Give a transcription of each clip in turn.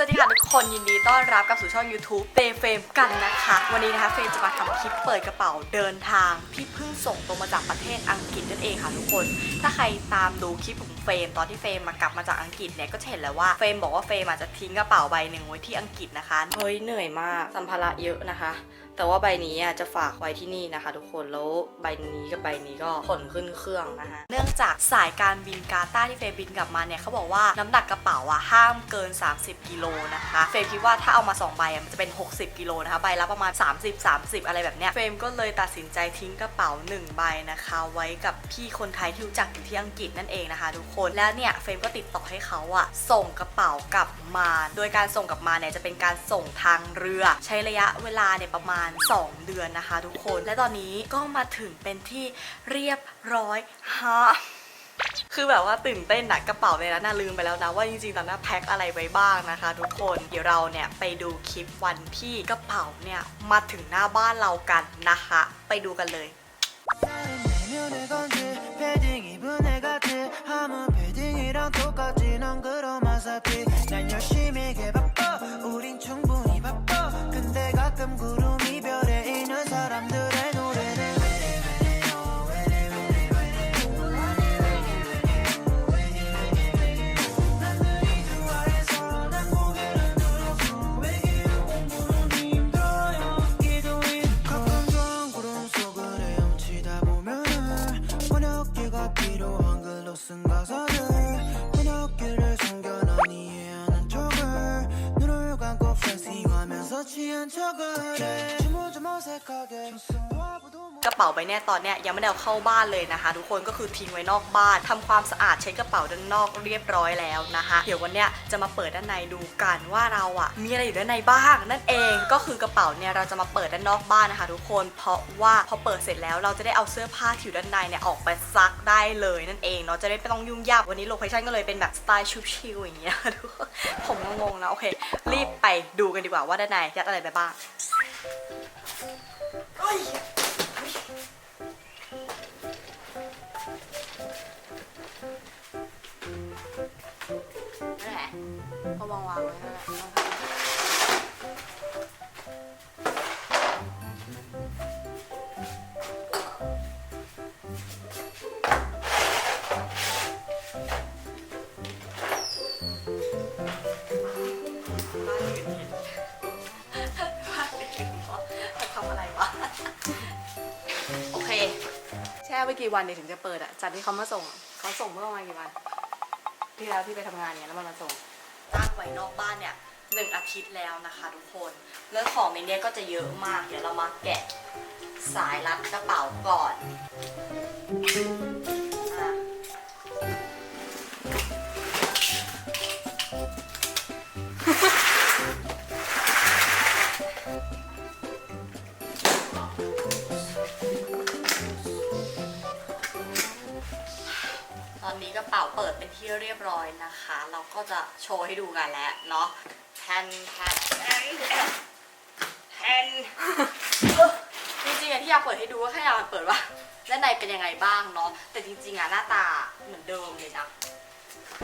สวัสดีค่ะทุกคนยินดีต้อนรับกับสู่ช่อง YouTube เตเฟมกันนะคะ วันนี้นะคะเฟมจะมาทำคลิปเปิดกระเป๋าเดินทางที่เพิ่งส่งตรงมาจากประเทศอังกฤษนั่นเองค่ะทุกคน ถ้าใครตามดูคลิปของเฟรมตอนที่เฟรมมากลับมาจากอังกฤษเนี่ยก็จะเห็นแล้วว่าเฟรมบอกว่าเฟรมอาจจะทิ้งกระเป๋าใบหนึ่งไว้ที่อังกฤษนะคะเฮ้ยเหนื่อยมากสัมภาระเยอะนะคะ แต่ว่าใบนี้อะจะฝากไว้ที่นี่นะคะ ทุกคนแล้วใบนี้กับใบนี้ก็ขนขึ้นเครื่องนะคะเนื่องจากสายการบินกาตาที่เฟย์บินกลับมาเนี่ยเขาบอกว่าน้ำหนักกระเป๋าอะห้ามเกิน 30กิโลนะคะเฟย์คิดว่าถ้าเอามา2ใบอะมันจะเป็น 60กิโลนะคะใบละประมาณ 30 30 อะไรแบบเนี้ยเฟรมก็เลยตัดสินใจทิ้งกระเป๋า 1 ใบนะคะ ไว้กับพี่คนไทยที่รู้จักอยู่ที่อังกฤษนั่นเองนะคะ ทุกคนแล้วเนี่ยเฟรมก็ติดต่อให้เขาอะส่งกระเป๋ากลับมา โดยการส่งกลับมาเนี่ยจะเป็นการส่งทางเรือ ใช้ระยะเวลาเนี่ยประมาณ2 เดือนนะคะ ทุกคน และตอนนี้ก็มาถึงเป็นที่เรียบร้อยฮะคือแบบว่าตื่นเต้นนะกระเป๋าในนั้นน่าลืมไปแล้วนะว่าจริงๆตอนนั้นแพ็คอะไรไว้บ้างนะคะ ทุกคนเดี๋ยวเราเนี่ยไปดูคลิปวันที่กระเป๋าเนี่ยมาถึงหน้าบ้านเรากันนะคะ ไปดูกันเลย ระเป๋าใบเนี้ยตอนเนี้ยยังไม่ได้เอาเข้าบ้านเลยนะคะ ทุกคนก็คือทิ้งไว้นอกบ้านทำความสะอาดเช็ดกระเป๋าด้านนอกเรียบร้อยแล้วนะคะ เดี๋ยววันเนี้ยจะมาเปิดด้านในดูกันว่าเราอะมีอะไรอยู่ด้านในบ้างนั่นเองก็คือกระเป๋าเนี่ยเราจะมาเปิดด้านนอกบ้านนะคะ ทุกคนเพราะว่าพอเปิดเสร็จแล้วเราจะได้เอาเสื้อผ้าที่อยู่ด้านในเนี่ยออกไปซักได้เลยนั่นเองเนาะจะได้ไม่ต้องยุ่งยากวันนี้โลเคชั่นก็เลยเป็นแบบสไตล์ชุบชิลอย่างเงี้ยทุกคนผมงงๆนะโอเค รีบไปดูกันดีกว่าว่าด้านในยัดอะไรไปบ้าง วางไว้นั่นแหละวางบ้านอื่นเห็นบ้านอื่นเห็นว่าเขาทำอะไรวะ โอเค แช่ไปกี่วันเนี่ยถึงจะเปิดอะจากที่เขามาส่ง เขาส่งเมื่อประมาณกี่วัน ที่แล้วที่ไปทำงานเนี่ยแล้วมันมาส่ง ตั้งไว้นอกบ้านเนี่ยหนึ่งอาทิตย์แล้วนะคะทุกคนเรื่องของในเนี้ยก็จะเยอะมาก เดี๋ยวเรามาแกะสายรัดกระเป๋าก่อน ก็จะโชว์ให้ดูกันแล้วเนาะแทนแทนแทนแทนจริงๆอะที่อยากเปิดให้ดูก็แค่อยากเปิดว่าด้านในเป็นยังไงบ้างเนาะแต่จริงๆอะหน้าตาเหมือนเดิมเลยนะ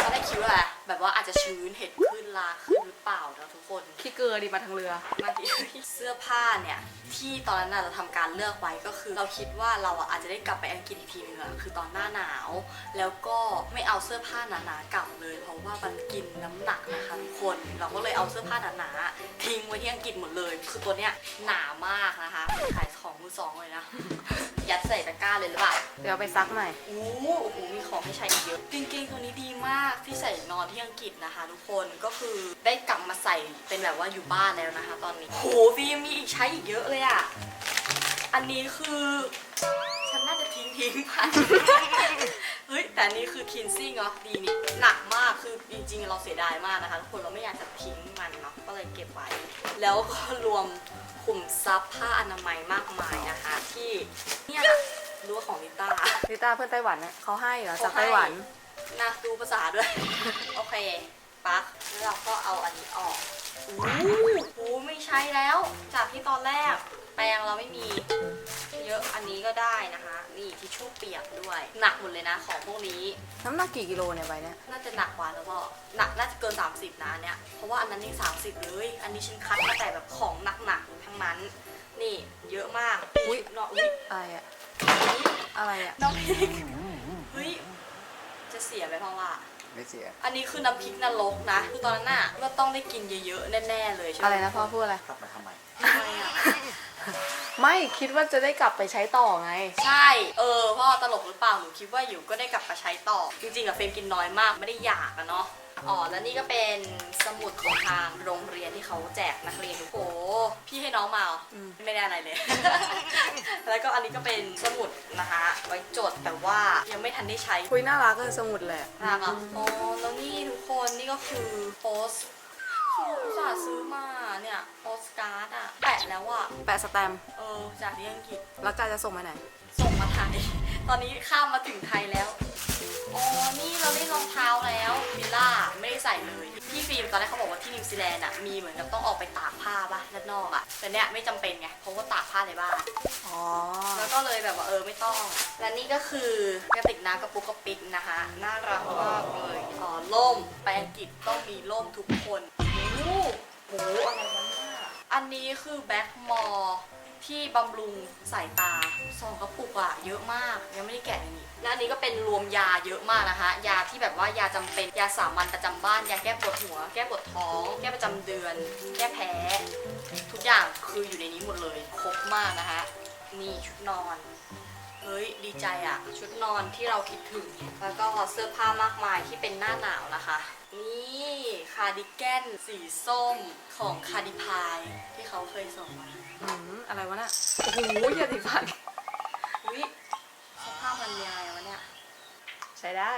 ตอนแรกคิดว่าอะไรแบบว่าอาจจะชื้นเห็ดขึ้นลาขึ้นหรือ เปล่าเนาะทุกคน ขี้เกลือดีมาทางเรือ มาที่เสื้อผ้าเนี่ย ที่ตอนนั้นน่ะเราทำการเลือกไว้ก็คือ เราคิดว่าเราอะอาจจะได้กลับไปอังกฤษอีกทีนึงอะคือตอนหน้าหนาว แล้วก็ไม่เอาเสื้อผ้าหนาๆกลับเลย เพราะว่ามันกินน้ำหนักนะคะทุกคน เราก็เลยเอาเสื้อผ้าหนาๆทิ้งไว้ที่อังกฤษหมดเลย คือตัวเนี้ยหนามากนะคะขายของมือสองเลยนะยัดใส่ตะกร้าเลยหรือเปล่าเดี๋ยวเอาไปซักหน่อยโอ้โหโอ้โหมีของให้ใช้อีกเยอะกางเกงตัวนี้ดีมากที่ใส่นอนที่อังกฤษนะคะ ทุกคนก็คือได้กลับมาใส่เป็นแบบว่าอยู่บ้านแล้วนะคะ ตอนนี้โหฟิล์มมีอีกใช้อีกเยอะเลยอะอันนี้คือ ฉันน่าจะทิ้งทิ้งไปเฮ้ยแต่อันนี้คือคินซิ่งเหรอดีนี่หนักมากคือจริงๆ เราเสียดายมากนะคะทุกคนเราไม่อยากจะทิ้งมันเนาะก็เลยเก็บไว้ แล้วก็รวมขุมทรัพย์ผ้าอนามัยมากมายนะคะ ที่เนี่ยรู้ว่าของลิต้าลิต้าเพื่อนไต้หวันเนี่ยเขาให้เหรอจากไต้หวันนะดูภาษาด้วย โอเค ปลั๊กแล้วเราก็เอาอันนี้ออกอู้หูไม่ใช้แล้ว จากที่ตอนแรกแปรงเราไม่มีเยอะอันนี้ก็ได้นะคะ นี่ทิชชู่เปียกด้วย หนักหมดเลยนะของพวกนี้ น้ำหนักกี่กิโลเนี่ยใบเนี่ย น่าจะหนักกว่าแล้วก็หนักน่าจะเกิน 30นะอันเนี่ยเพราะว่าอันนั้นยัง30 เลย อันนี้ฉันคัดมาแต่แบบของหนักๆทั้งนั้น นี่เยอะมากอุ๊ยเนาะอุ๊ยอะไรอะอะไรอะน้ำพริกเฮ้ยจะเสียไปเพราะว่า ไม่เสีย อันนี้คือน้ำพริกนรกนะ คือตอนนั้นน่ะก็ต้องได้กินเยอะๆแน่ๆเลยใช่ไหมอะไรนะพ่อพูดอะไร กลับมาทำไมทำไมอะไม่คิดว่าจะได้กลับไปใช้ต่อไง ใช่ เออพ่อตลกหรือเปล่าหนูคิดว่าอยู่ก็ได้กลับมาใช้ต่อ จริงๆอะเฟรมกินน้อยมากไม่ได้อยากอะเนาะ อ๋อแล้วนี่ก็เป็นสมุดของทางโรงเรียนที่เขาแจกนักเรียนทุกโหพี่ให้น้องมาเหรออม ไม่ได้อะไรเลย แล้วก็อันนี้ก็เป็นสมุดนะคะ ไว้จดแต่ว่ายังไม่ทันได้ใช้ คุยน่ารักก็สมุดแหละ น่ารักอะอ๋อแล้วนี่ทุกคนนี่ก็คือโปสคืออุตส่าห์ซื้อมาเนี่ยโปสการ์ดอะแปะแล้วอะแปะสแตมป์เออ จากที่อังกฤษแล้วกายจะส่งไปไหน ส่งมาไทย ตอนนี้ข้ามมาถึงไทยแล้ว อ๋อ นี่เราได้รองเท้าแล้ววิลล่าไม่ได้ ใส่เลยพี่ฟิล์มตอนแรกเขาบอกว่าที่นิวซีแลนด์อะมีเหมือนกับต้องออกไปตากผ้าป่ะด้านนอกอะแต่เนี้ยไม่จำเป็นไงเพราะว่าตากผ้าในบ้านอ๋อแล้วก็เลยแบบว่าเออไม่ต้อง และนี่ก็คือกระติกน้ำกระปุกกระปิกนะคะน่ารักมากเลยอ๋อล่มไปอังกฤษต้องมีล่มทุกคนโอ้โหโหอะไรวะเนี่ยอันนี้คือแบ็คมอร์ ที่บำรุงสายตาสองกระปุกอะเยอะมากยังไม่ได้แกะเลยนี่และอันนี้ก็เป็นรวมยาเยอะมากนะคะ ยาที่แบบว่ายาจำเป็นยาสามัญประจำบ้านยาแก้ปวดหัว แก้ปวดท้อง แก้ประจำเดือน แก้แพ้ ทุกอย่างคืออยู่ในนี้หมดเลย ครบมากนะคะ มีชุดนอน เฮ้ยดีใจอะชุดนอนที่เราคิดถึง แล้วก็เสื้อผ้ามากมายที่เป็นหน้าหนาวนะคะ นี่คาร์ดิแกนสีส้มของคาร์ดิพายที่เขาเคยส่งมาอืมอะไรวะน่ะโอ้โหอย่าติดฟันอุ้ยสภาพมันยังไงวะเนี่ย ใช้ได้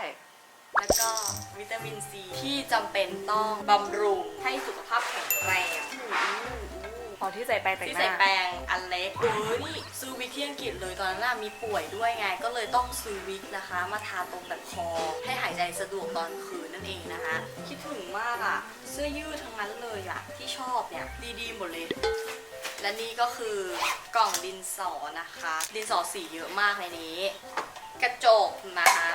แล้วก็วิตามินซีที่จำเป็นต้องบำรุงให้สุขภาพแข็งแรง พอที่ใส่ไปแต่งที่หใส่น้าแปรงอันเล็กเออนี่ซื้อวิกที่อังกฤษเลยตอนนั้นน่ะมีป่วยด้วยไง ก็เลยต้องซื้อวิกนะคะ มาทาตรงแบบคอ ให้หายใจสะดวกตอนคืนนั่นเองนะคะ คิดถึงมากอะเสื้อยืดทั้งนั้นเลยอะที่ชอบเนี่ยดีๆหมดเลย และนี่ก็คือกล่องดินสอนะคะ ดินสอสีเยอะมากในนี้ กระจกนะคะ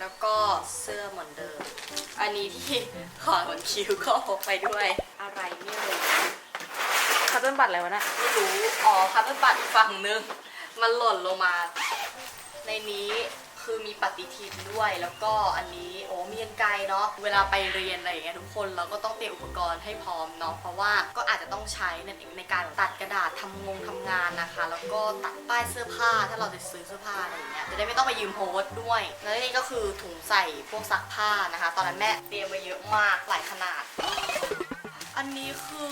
แล้วก็เสื้อเหมือนเดิม อันนี้ที่ ขอขนคิ้วก็พกไปด้วย อะไรไม่รู้ คัตเติ้ลบัตรอะไรวะน่ะไม่รู้ อ๋อคัตเตอร์บัตรอีกฝั่งนึง มันหล่นลงมา ในนี้คือมีปฏิทินด้วย แล้วก็อันนี้โอ้มีกันไกลเนาะ เวลาไปเรียนอะไรอย่างเงี้ยทุกคนเราก็ต้องเตรียมอุปกรณ์ให้พร้อมเนาะ เพราะว่าก็อาจจะต้องใช้ในในการตัดกระดาษทำงงทำงานนะคะ แล้วก็ตัดป้ายเสื้อผ้าถ้าเราจะซื้อเสื้อผ้าอะไรอย่างเงี้ย จะได้ไม่ต้องไปยืมโฮสต์ด้วย แล้วนี่ก็คือถุงใส่พวกซักผ้านะคะ ตอนนั้นแม่เตรียมไว้เยอะมากหลายขนาด อันนี้คือ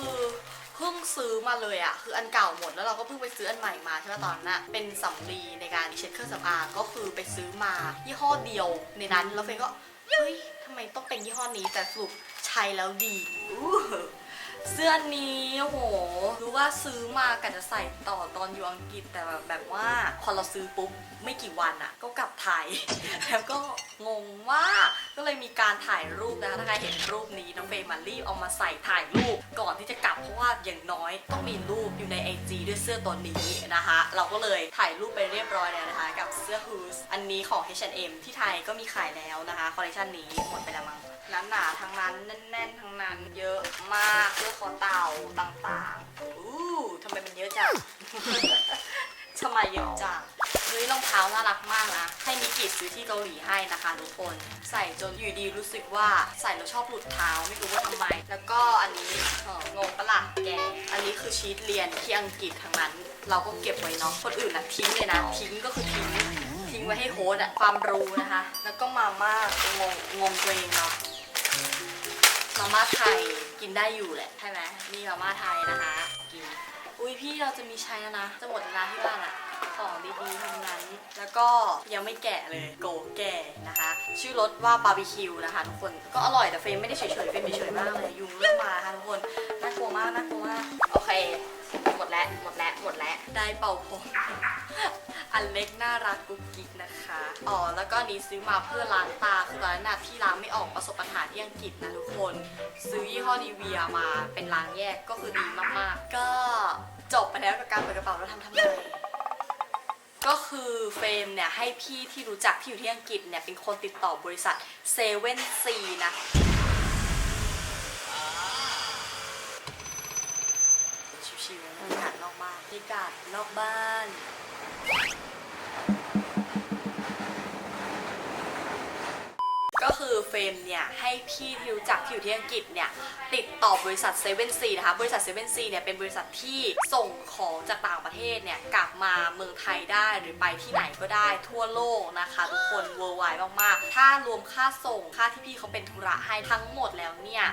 พิ่งซื้อมาเลยอะคืออันเก่าหมดแล้วเราก็เพิ่งไปซื้ออันใหม่มาใช่ไหมตอนนั้นอะเป็นสำลีในการเช็ดเครื่องสำอางก็คือไปซื้อมายี่ห้อเดียวในนั้นแล้วเฟนก็เฮ้ยทำไมต้องเป็นยี่ห้อนี้แต่สรุปใช้แล้วดีอู้เสื้อนี้โอ้โหรู้ว่าซื้อมากะจะใส่ต่อตอนอยู่อังกฤษแต่แบบแบบว่าพอเราซื้อปุ๊บ ไม่กี่วันอะก็กลับไทย แล้วก็งงมาก็เลยมีการถ่ายรูปนะคะถ้าใครเห็นรูปนี้น้องเฟย์มารีบเอามาใส่ถ่ายรูปก่อนที่จะกลับเพราะว่าอย่างน้อยต้องมีรูปอยู่ใน IG ด้วยเสื้อตัวนี้นะคะ เราก็เลยถ่ายรูปไปเรียบร้อยแล้วนะคะ กับเสื้อฮูสอันนี้ของ H&M ที่ไทยก็มีขายแล้วนะคะคอลเลคชันนี้หมดไปแล้วมั้งนั้นหนาทั้งนั้นแน่นๆ ทั้งนั้นเยอะมากเสื้อคอเต่าต่างๆอู้ทำไมมันเยอะจังทำไมเยอะจัง เฮ้ยรองเท้าน่ารักมากนะ ให้มิกิซื้อที่เกาหลีให้นะคะทุกคน ใส่จนอยู่ดีรู้สึกว่าใส่แล้วชอบหลุดเท้าไม่รู้ว่าทำไม แล้วก็อันนี้งงปะล่ะแก อันนี้คือชีตเรียนที่อังกฤษทั้งนั้น เราก็เก็บไว้เนาะ คนอื่นนะทิ้งเลยนะ ทิ้งก็คือทิ้ง ทิ้งไว้ให้โฮสอะความรู้นะคะ แล้วก็มาม่างงงงตัวเองเนาะมาม่าไทยกินได้อยู่แหละใช่ไหมนี่มาม่าไทยนะคะ กิน อุ้ยพี่เราจะมีใช้แล้วนะ จะหมดเวลาที่บ้านอะ ของดีๆทั้งนั้น แล้วก็ยังไม่แกะเลยโกแก่นะคะ ชื่อรสว่าบาร์บีคิวนะคะทุกคนก็อร่อยแต่เฟรมไม่ได้เฉยๆเฟรมเฉยๆมากเลยยุงเริ่มมาค่ะทุกคนน่ากลัวมากน่ากลัวมากโอเค หมดแล้วหมดแล้วหมดแล้วได้เป่าผมอันเล็กน่ารักกุ๊กกิ๊กนะคะ อ๋อ แล้วก็นี้ซื้อมาเพื่อล้างตา คือตอนนั้นนะที่ล้างไม่ออกประสบปัญหาที่อังกฤษนะทุกคน ซื้อยี่ห้อดีเวียมาเป็นล้างแยกก็คือดีมากๆ ก็จบไปแล้วกับการเปิดกระเป๋าแล้วทำทำไม ก็คือเฟรมเนี่ยให้พี่ที่รู้จักที่อยู่ที่อังกฤษเนี่ยเป็นคนติดต่อบริษัทเซเว่นซีนะ ชิวๆบรรยากาศนอกบ้านบรรยากาศนอกบ้าน ฟรมเนี่ยให้พี่ที่รู้จักที่อยู่ที่อังกฤษเนี่ยติดต่อบริษัทเซเว่นซีนะคะบริษัทเซเว่นซีเนี่ยเป็นบริษัทที่ส่งของจากต่างประเทศเนี่ยกลับมาเมืองไทยได้หรือไปที่ไหนก็ได้ทั่วโลกนะคะ ทุกคน worldwide มากๆ ถ้ารวมค่าส่งค่าที่พี่เขาเป็นธุระให้ทั้งหมดแล้วเนี่ย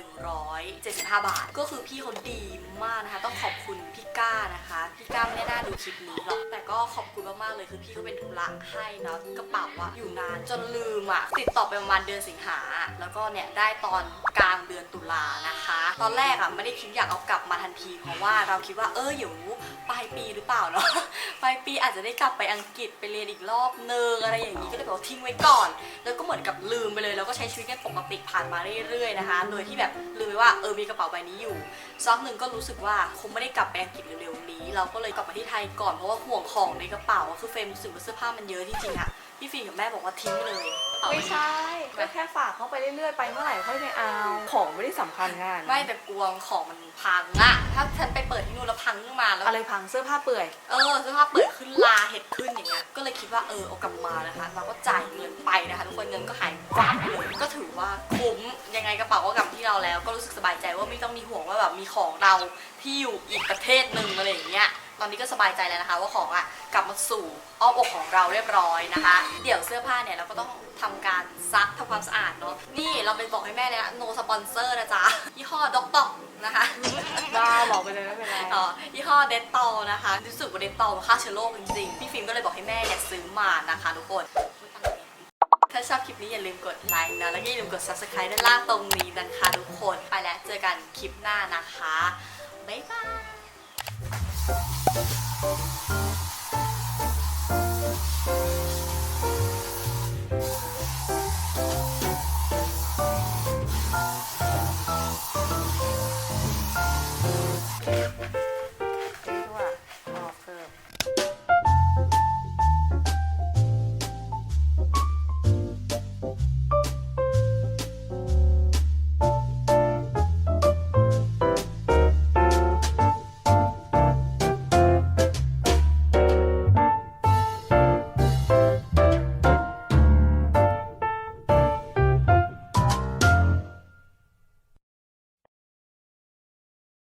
8,175 บาท ก็คือพี่เขาดีมากนะคะ ต้องขอบคุณพี่ก้านะคะพี่ก้าไม่ได้น่าดูคลิปนี้หรอกแต่ก็ขอบคุณมากๆเลยคือพี่เขาเป็นธุระให้เนาะกระเป๋าอะอยู่นานจนลืมอะติดต่อไปประมาณเดือนสิงหา แล้วก็เนี่ยได้ตอนกลางเดือนตุลานะคะ ตอนแรกอะไม่ได้คิดอยากเอากลับมาทันที เพราะว่าเราคิดว่าเอออยู่ปลายปีหรือเปล่าเนาะปลายปีอาจจะได้กลับไปอังกฤษไปเรียนอีกรอบนึงอะไรอย่างนี้ก็เลยแบบทิ้งไว้ก่อน แล้วก็เหมือนกับลืมไปเลย แล้วก็ใช้ชีวิตกันปกติผ่านมาเรื่อยๆนะคะ โดยที่แบบลืมไปว่าเออมีกระเป๋าใบนี้อยู่สักหนึ่งก็รู้สึกว่าคงไม่ได้กลับไปอังกฤษเร็วๆนี้ เราก็เลยกลับมาที่ไทยก่อนเพราะว่าห่วงของในกระเป๋าคือเฟรมรู้สึกว่าเสื้อผ้ามันเยอะจริงๆอะพี่ฟีกับแม่บอกว่าทิ้งเลยไม่ใช่ ก็แค่ฝากเข้าไปเรื่อยๆไปเมื่อไหร่ค่อยไปเอาของไม่ได้สำคัญงานไม่แต่กลัวของมันพังอะถ้าฉันไปเปิดที่นู่นแล้วพังขึ้นมาแล้ว อะไรพังเสื้อผ้าเปื่อย เออเสื้อผ้าเปิดขึ้นลาเห็ดขึ้นอย่างเงี้ย ก็เลยคิดว่าเออเอากลับมานะคะ เราก็จ่ายเงินไปนะคะทุกคนเงินก็หายวับไปเลยก็ถือว่าคุ้มยังไงกระเป๋าก็กลับที่เราแล้ว ก็รู้สึกสบายใจว่าไม่ต้องมีห่วงว่าแบบมีของเราที่อยู่อีกประเทศหนึ่งอะไรอย่างเงี้ย ตอนนี้ก็สบายใจแล้วนะคะ ว่าของอะกลับมาสู่อ้อมอกของเราเรียบร้อยนะคะ เดี๋ยวเสื้อผ้าเนี่ยเราก็ต้องทำการซักทำความสะอาดเนาะนี่เราไปบอกให้แม่เลยนะ no sponsor นะจ๊ะยี่ห้อด็อกต็อกนะคะบ้าบอกไปเลยไม่เป็นไรอ๋อยี่ห้อเดตตอนะคะรู้สึกว่าเดตตอฆ่าเชื้อโรคจริงๆพี่ฟิล์มก็เลยบอกให้แม่เนี่ยซื้อมานะคะทุกคนถ้าชอบคลิปนี้อย่าลืมกดไลค์นะ แล้วก็อย่าลืมกด subscribe ด้านล่างตรงนี้นะคะทุกคน ไปแล้วเจอกันคลิปหน้านะคะ บ๊ายบาย